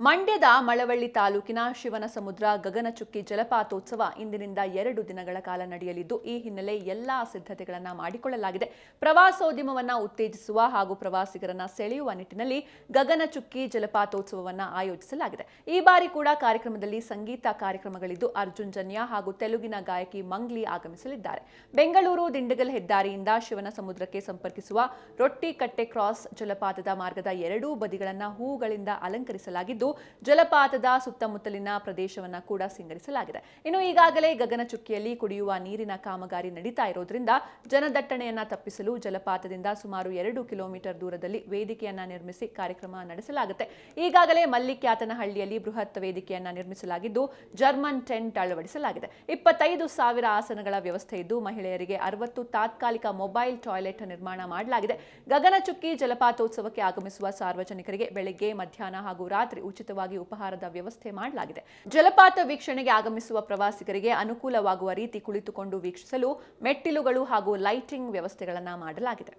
ಮಂಡ್ಯದ ಮಳವಳ್ಳಿ ತಾಲೂಕಿನ ಶಿವನ ಸಮುದ್ರ ಗಗನಚುಕ್ಕಿ ಜಲಪಾತೋತ್ಸವ ಇಂದಿನಿಂದ ಎರಡು ದಿನಗಳ ಕಾಲ ನಡೆಯಲಿದ್ದು, ಈ ಹಿನ್ನೆಲೆ ಎಲ್ಲಾ ಸಿದ್ಧತೆಗಳನ್ನು ಮಾಡಿಕೊಳ್ಳಲಾಗಿದೆ. ಪ್ರವಾಸೋದ್ಯಮವನ್ನ ಉತ್ತೇಜಿಸುವ ಹಾಗೂ ಪ್ರವಾಸಿಗರನ್ನ ಸೆಳೆಯುವ ನಿಟ್ಟಿನಲ್ಲಿ ಗಗನಚುಕ್ಕಿ ಜಲಪಾತೋತ್ಸವವನ್ನ ಆಯೋಜಿಸಲಾಗಿದೆ. ಈ ಬಾರಿ ಕೂಡ ಕಾರ್ಯಕ್ರಮದಲ್ಲಿ ಸಂಗೀತ ಕಾರ್ಯಕ್ರಮಗಳಿದ್ದು, ಅರ್ಜುನ್ ಜನ್ಯ ಹಾಗೂ ತೆಲುಗಿನ ಗಾಯಕಿ ಮಂಗ್ಲಿ ಆಗಮಿಸಲಿದ್ದಾರೆ. ಬೆಂಗಳೂರು ದಿಂಡಗಲ್ ಹೆದ್ದಾರಿಯಿಂದ ಶಿವನ ಸಮುದ್ರಕ್ಕೆ ಸಂಪರ್ಕಿಸುವ ರೊಟ್ಟಿ ಕಟ್ಟೆ ಕ್ರಾಸ್ ಜಲಪಾತದ ಮಾರ್ಗದ ಎರಡೂ ಬದಿಗಳನ್ನು ಹೂಗಳಿಂದ ಅಲಂಕರಿಸಲಾಗಿದ್ದು ಜಲಪಾತದ ಸುತ್ತಮುತ್ತಲಿನ ಪ್ರದೇಶವನ್ನ ಕೂಡ ಸಿಂಗರಿಸಲಾಗಿದೆ. ಇನ್ನು ಈಗಾಗಲೇ ಗಗನಚುಕ್ಕಿಯಲ್ಲಿ ಕುಡಿಯುವ ನೀರಿನ ಕಾಮಗಾರಿ ನಡೀತಾ ಇರೋದ್ರಿಂದ ಜನದಟ್ಟಣೆಯನ್ನ ತಪ್ಪಿಸಲು ಜಲಪಾತದಿಂದ ಸುಮಾರು ಎರಡು ಕಿಲೋಮೀಟರ್ ದೂರದಲ್ಲಿ ವೇದಿಕೆಯನ್ನ ನಿರ್ಮಿಸಿ ಕಾರ್ಯಕ್ರಮ ನಡೆಸಲಾಗುತ್ತೆ. ಈಗಾಗಲೇ ಮಲ್ಲಿಕ್ಯಾತನಹಳ್ಳಿಯಲ್ಲಿ ಬೃಹತ್ ವೇದಿಕೆಯನ್ನ ನಿರ್ಮಿಸಲಾಗಿದ್ದು ಜರ್ಮನ್ ಟೆಂಟ್ ಅಳವಡಿಸಲಾಗಿದೆ. ಇಪ್ಪತ್ತೈದು ಸಾವಿರ ಆಸನಗಳ ವ್ಯವಸ್ಥೆ ಇದ್ದು ಮಹಿಳೆಯರಿಗೆ ಅರವತ್ತು ತಾತ್ಕಾಲಿಕ ಮೊಬೈಲ್ ಟಾಯ್ಲೆಟ್ ನಿರ್ಮಾಣ ಮಾಡಲಾಗಿದೆ. ಗಗನಚುಕ್ಕಿ ಜಲಪಾತೋತ್ಸವಕ್ಕೆ ಆಗಮಿಸುವ ಸಾರ್ವಜನಿಕರಿಗೆ ಬೆಳಗ್ಗೆ ಮಧ್ಯಾಹ್ನ ಹಾಗೂ ರಾತ್ರಿ ಉಚಿತವಾಗಿ ಉಪಹಾರದ ವ್ಯವಸ್ಥೆ ಮಾಡಲಾಗಿದೆ. ಜಲಪಾತ ವೀಕ್ಷಣೆಗೆ ಆಗಮಿಸುವ ಪ್ರವಾಸಿಗರಿಗೆ ಅನುಕೂಲವಾಗುವ ರೀತಿ ಕುಳಿತುಕೊಂಡು ವೀಕ್ಷಿಸಲು ಮೆಟ್ಟಿಲುಗಳು ಹಾಗೂ ಲೈಟಿಂಗ್ ವ್ಯವಸ್ಥೆಗಳನ್ನು ಮಾಡಲಾಗಿದೆ.